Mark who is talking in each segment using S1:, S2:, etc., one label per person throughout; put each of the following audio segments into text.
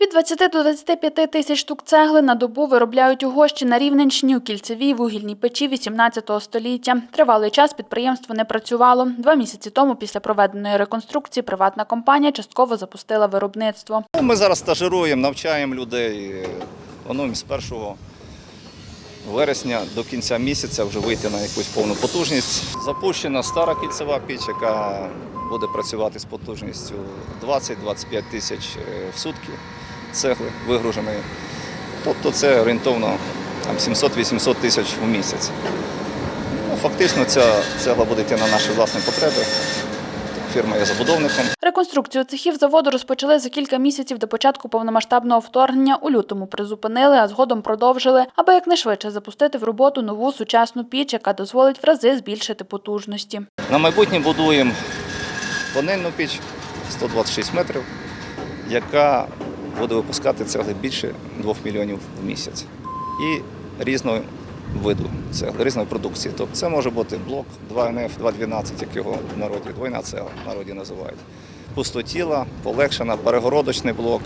S1: Від 20 до 25 тисяч штук цегли на добу виробляють у Гощі на Рівненщині у кільцевій вугільній печі 18 століття. Тривалий час підприємство не працювало. Два місяці тому, після проведеної реконструкції, приватна компанія частково запустила виробництво.
S2: Ну, Ми зараз стажируємо, навчаємо людей. Плануємо з 1 вересня до кінця місяця вже вийти на якусь повну потужність. Запущена стара кільцева піч, яка буде працювати з потужністю 20-25 тисяч е, в сутки цегли вигруженої. Тобто це орієнтовно 700-800 тисяч в місяць. Ну, фактично ця цегла буде йти на наші власні потреби. Фірма є забудовником.
S1: Реконструкцію цехів заводу розпочали за кілька місяців до початку повномасштабного вторгнення. У лютому призупинили, а згодом продовжили, аби якнайшвидше запустити в роботу нову сучасну піч, яка дозволить в рази збільшити потужності.
S2: На майбутнє будуємо панельну піч 126 метрів, яка буде випускати цегли більше 2 мільйонів в місяць. І різного виду цегли, різної продукції. Тобто це може бути блок 2НФ, 212, як його в народі, двойна цегла в народі називають. Пустотіла, полегшена, перегородочний блок.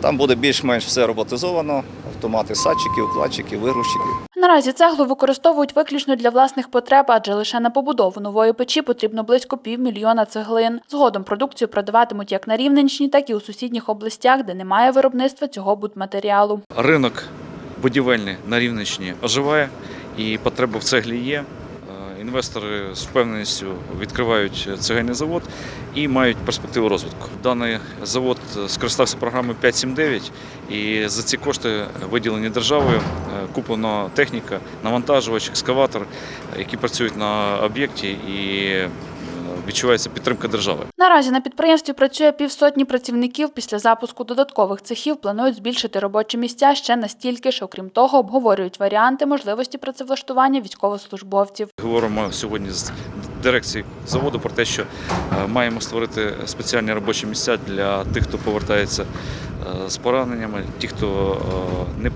S2: Там буде більш-менш все роботизовано, автомати садчиків, кладчиків, вигрузчиків.
S1: Наразі цеглу використовують виключно для власних потреб, адже лише на побудову нової печі потрібно близько півмільйона цеглин. Згодом продукцію продаватимуть як на Рівненщині, так і у сусідніх областях, де немає виробництва цього будматеріалу.
S3: Ринок будівельний на Рівненщині оживає і потреба в цеглі є. Інвестори з впевненістю відкривають цегельний завод і мають перспективу розвитку. Даний завод скористався програмою 579 і за ці кошти виділені державою е, куплено техніка, навантажувач, екскаватор, які працюють на об'єкті і відчувається підтримка держави.
S1: Наразі на підприємстві працює півсотні працівників. Після запуску додаткових цехів планують збільшити робочі місця ще настільки що Окрім того, обговорюють варіанти можливості працевлаштування військовослужбовців.
S3: Говоримо сьогодні з дирекцією заводу про те, що е, маємо створити спеціальні робочі місця для тих, хто повертається з пораненнями, ті, хто е, не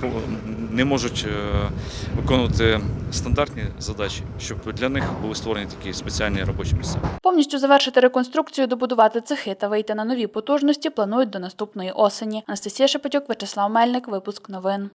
S3: не можуть е, виконувати стандартні задачі, щоб для них були створені такі спеціальні робочі місця.
S1: Повністю завершити реконструкцію, добудувати цехи та вийти на нові потужності планують до наступної осені. Анастасія Шепетюк, Вячеслав Мельник, випуск новин.